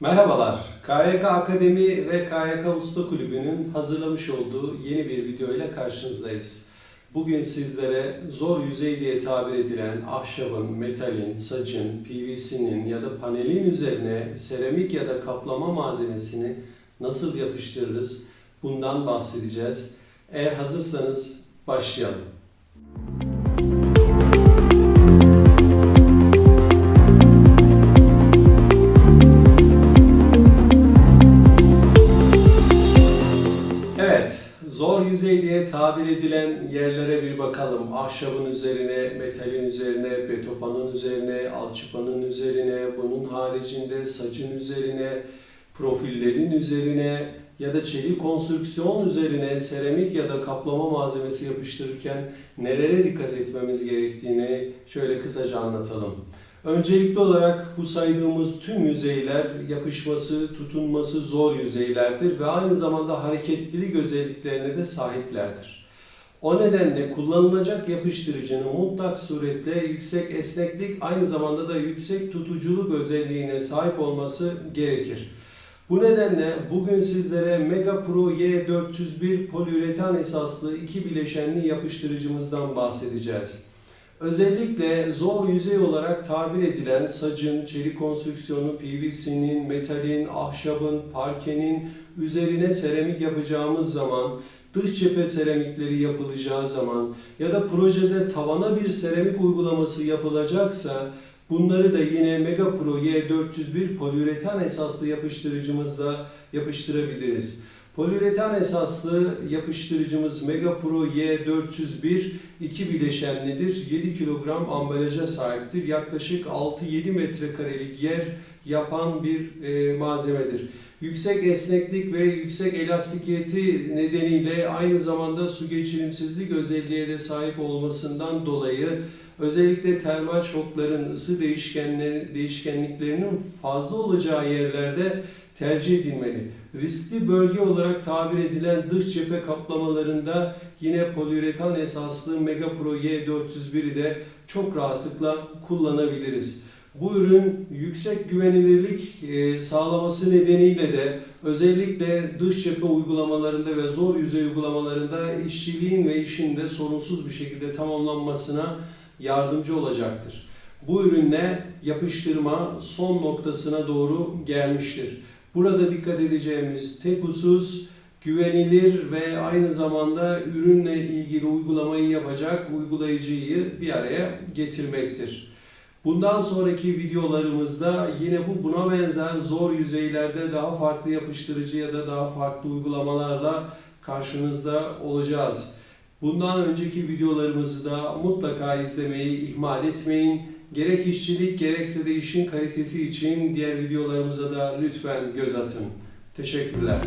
Merhabalar. KYK Akademi ve KYK Usta Kulübü'nün hazırlamış olduğu yeni bir video ile karşınızdayız. Bugün sizlere zor yüzey diye tabir edilen ahşabın, metalin, sacın, PVC'nin ya da panelin üzerine seramik ya da kaplama malzemesini nasıl yapıştırırız bundan bahsedeceğiz. Eğer hazırsanız başlayalım. Zor yüzey diye tabir edilen yerlere bir bakalım. Ahşabın üzerine, metalin üzerine, betopanın üzerine, alçıpanın üzerine, bunun haricinde sacın üzerine, profillerin üzerine ya da çelik konstrüksiyon üzerine seramik ya da kaplama malzemesi yapıştırırken nelere dikkat etmemiz gerektiğini şöyle kısaca anlatalım. Öncelikli olarak bu saydığımız tüm yüzeyler yapışması, tutunması zor yüzeylerdir ve aynı zamanda hareketlilik özelliklerine de sahiplerdir. O nedenle kullanılacak yapıştırıcının mutlak suretle yüksek esneklik aynı zamanda da yüksek tutuculuk özelliğine sahip olması gerekir. Bu nedenle bugün sizlere Mega Pro Y401 poliüretan esaslı iki bileşenli yapıştırıcımızdan bahsedeceğiz. Özellikle zor yüzey olarak tabir edilen sacın, çelik konstrüksiyonu, PVC'nin, metalin, ahşabın, parkenin üzerine seramik yapacağımız zaman, dış cephe seramikleri yapılacağı zaman ya da projede tavana bir seramik uygulaması yapılacaksa bunları da yine Mega Pro Y401 poliüretan esaslı yapıştırıcımızla yapıştırabiliriz. Poliüretan esaslı yapıştırıcımız Mega Pro Y401 iki bileşenlidir. 7 kilogram ambalaja sahiptir. Yaklaşık 6-7 metrekarelik yer yapan bir e, malzemedir. Yüksek esneklik ve yüksek elastikiyeti nedeniyle aynı zamanda su geçirimsizlik özelliğe de sahip olmasından dolayı özellikle termal şokların ısı değişkenliklerinin fazla olacağı yerlerde tercih edilmeli. Riskli bölge olarak tabir edilen dış cephe kaplamalarında yine poliüretan esaslı Mega Pro Y401'i de çok rahatlıkla kullanabiliriz. Bu ürün yüksek güvenilirlik e, sağlaması nedeniyle de özellikle dış cephe uygulamalarında ve zor yüzey uygulamalarında işçiliğin ve işin de sorunsuz bir şekilde tamamlanmasına yardımcı olacaktır. Bu ürünle yapıştırma son noktasına doğru gelmiştir. Burada dikkat edeceğimiz tek husus güvenilir ve aynı zamanda ürünle ilgili uygulamayı yapacak uygulayıcıyı bir araya getirmektir. Bundan sonraki videolarımızda yine bu buna benzer zor yüzeylerde daha farklı yapıştırıcı ya da daha farklı uygulamalarla karşınızda olacağız. Bundan önceki videolarımızı da mutlaka izlemeyi ihmal etmeyin. Gerek işçilik gerekse de işin kalitesi için diğer videolarımıza da lütfen göz atın. Teşekkürler.